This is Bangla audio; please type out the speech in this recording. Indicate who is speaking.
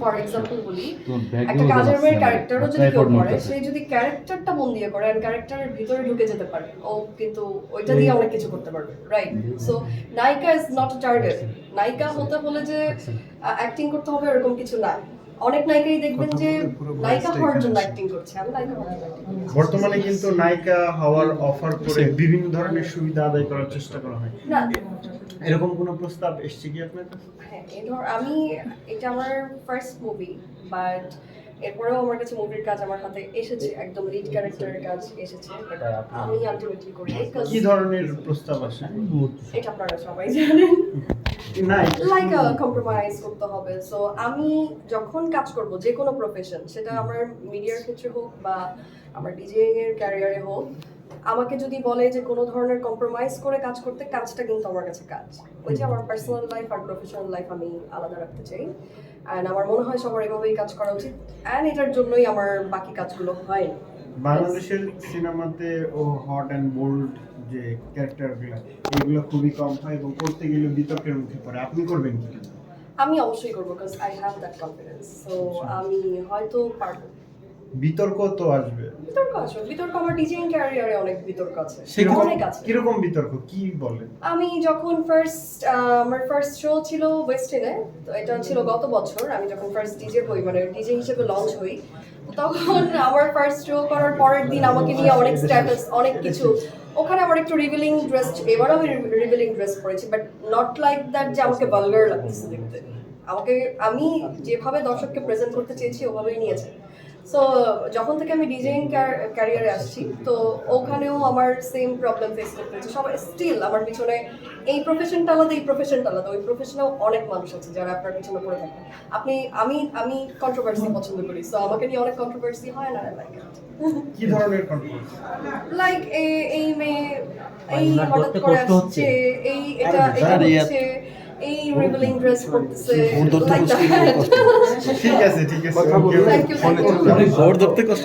Speaker 1: ফর এক্সাম্পল বলি একটা কাজের মেয়ের ক্যারেক্টারও যদি কেউ করে সে যদি ক্যারেক্টারটা মন দিয়ে করে ক্যারেক্টারের ভিতরে ঢুকে যেতে পারে ও কিন্তু ওইটা দিয়ে অনেক কিছু করতে পারবে রাইট সো নায়িকা ইজ নট আ টার্গেট নায়িকা হতে হলে যে অ্যাক্টিং করতে হবে এরকম কিছু না। অনেক নায়িকাই দেখবেন যে নায়িকা হওয়ার জন্য অ্যাক্টিং করছে। আমি নায়িকা।
Speaker 2: বর্তমানে কিন্তু নায়িকা হওয়ার অফার করে বিভিন্ন ধরনের সুবিধা আদায় করার চেষ্টা করা হয়।
Speaker 1: না
Speaker 2: এরকম কোনো প্রস্তাব এসছে কি আপনার কাছে?
Speaker 1: হ্যাঁ আমি এটা আমার ফার্স্ট মুভি বাট এরপরেও আমার কাছে মুভির কাজ আমার হাতে এসেছে একদম লিড ক্যারেক্টারের কাজ এসেছে আমি আলটিমেটলি করি
Speaker 2: কি ধরনের প্রস্তাব আসে?
Speaker 1: এটা আপনারা সবাই জানেন। লাইক কম্প্রোমাইজ করতে হবে সো আমি যখন কাজ করব যে কোনো প্রফেশন সেটা আমার মিডিয়ার ক্ষেত্রে হোক বা আমার ডিজেইং এর ক্যারিয়ারে হোক আমাকে যদি বলে যে কোনো ধরনের কম্প্রোমাইজ করে কাজ করতে কাজটা কিন্তু আমার কাছে কাজ। ওই যে আমার পার্সোনাল লাইফ আর প্রফেশনাল লাইফ আমি আলাদা রাখতে চাই। অ্যান্ড আমার মনে হয় সবার এভাবেই কাজ করা উচিত। অ্যান্ড এটার জন্যই আমার বাকি কাজগুলো হয়।
Speaker 2: বাংলাদেশের সিনেমাতে ও হট অ্যান্ড বোল্ড যে ক্যারেক্টারগুলো এগুলো খুবই কম হয় এবং করতে গেলে বিতর্কের মুখে পড়ে। আপনি করবেন কি?
Speaker 1: আমি অবশ্যই করব because I have that confidence so আমি হয়তো পারব।
Speaker 2: বিতর্ক তো আসবে।
Speaker 1: বিতর্ক আছে বিতর্ক আমার ডিজাইন ক্যারিয়ারে অনেক বিতর্ক আছে। অনেক আছে।
Speaker 2: কীরকম বিতর্ক? কি বলেন?
Speaker 1: আমি যখন ফার্স্ট আমার ফার্স্ট শো ছিল ওয়েস্টেনে তো এটা ছিল গত বছর। আমি যখন ফার্স্ট ডিজে হই মানে ডিজে হিসেবে লঞ্চ হই তখন আমার ফার্স্ট শো করার পরের দিন আমাকে নিয়ে অনেক স্ট্যাটাস অনেক কিছু। ওখানে আমার একটু রিভিলিং ড্রেস এবারও আমি রিভিলিং ড্রেস পরেছি বাট নট লাইক দ্যাট যে আমাকে লাগতেছে দেখতে। আমাকে আমি যেভাবে দর্শককে প্রেজেন্ট করতে চেয়েছি ওভাবেই নিয়েছে। সো যখন থেকে আমি ডিজাইন ক্যারিয়ারে আসছি তো ওখানেও আমার সেম প্রবলেম ফেস করতে হচ্ছে। সবাই স্টিল আমার পিছনে এই প্রফেশনটা আলাদা এই প্রফেশনটা আলাদা। ওই প্রফেশনেও অনেক মানুষ আছে যারা আপনার পিছনে পড়ে থাকে। আপনি আমি আমি কন্ট্রোভার্সি পছন্দ করি। সো আমাকে নিয়ে অনেক কন্ট্রোভার্সি হয় না লাইক
Speaker 2: কি ধরনের কন্ট্রোভার্সি
Speaker 1: লাইক এই মেয়ে এই হঠাৎ করে আসছে এই এটা এটা হচ্ছে এই রিভিলিং ড্রেস পরতেছে
Speaker 2: ঠিক আছে ঠিক আছে. ফোনে
Speaker 3: ধরতে কষ্ট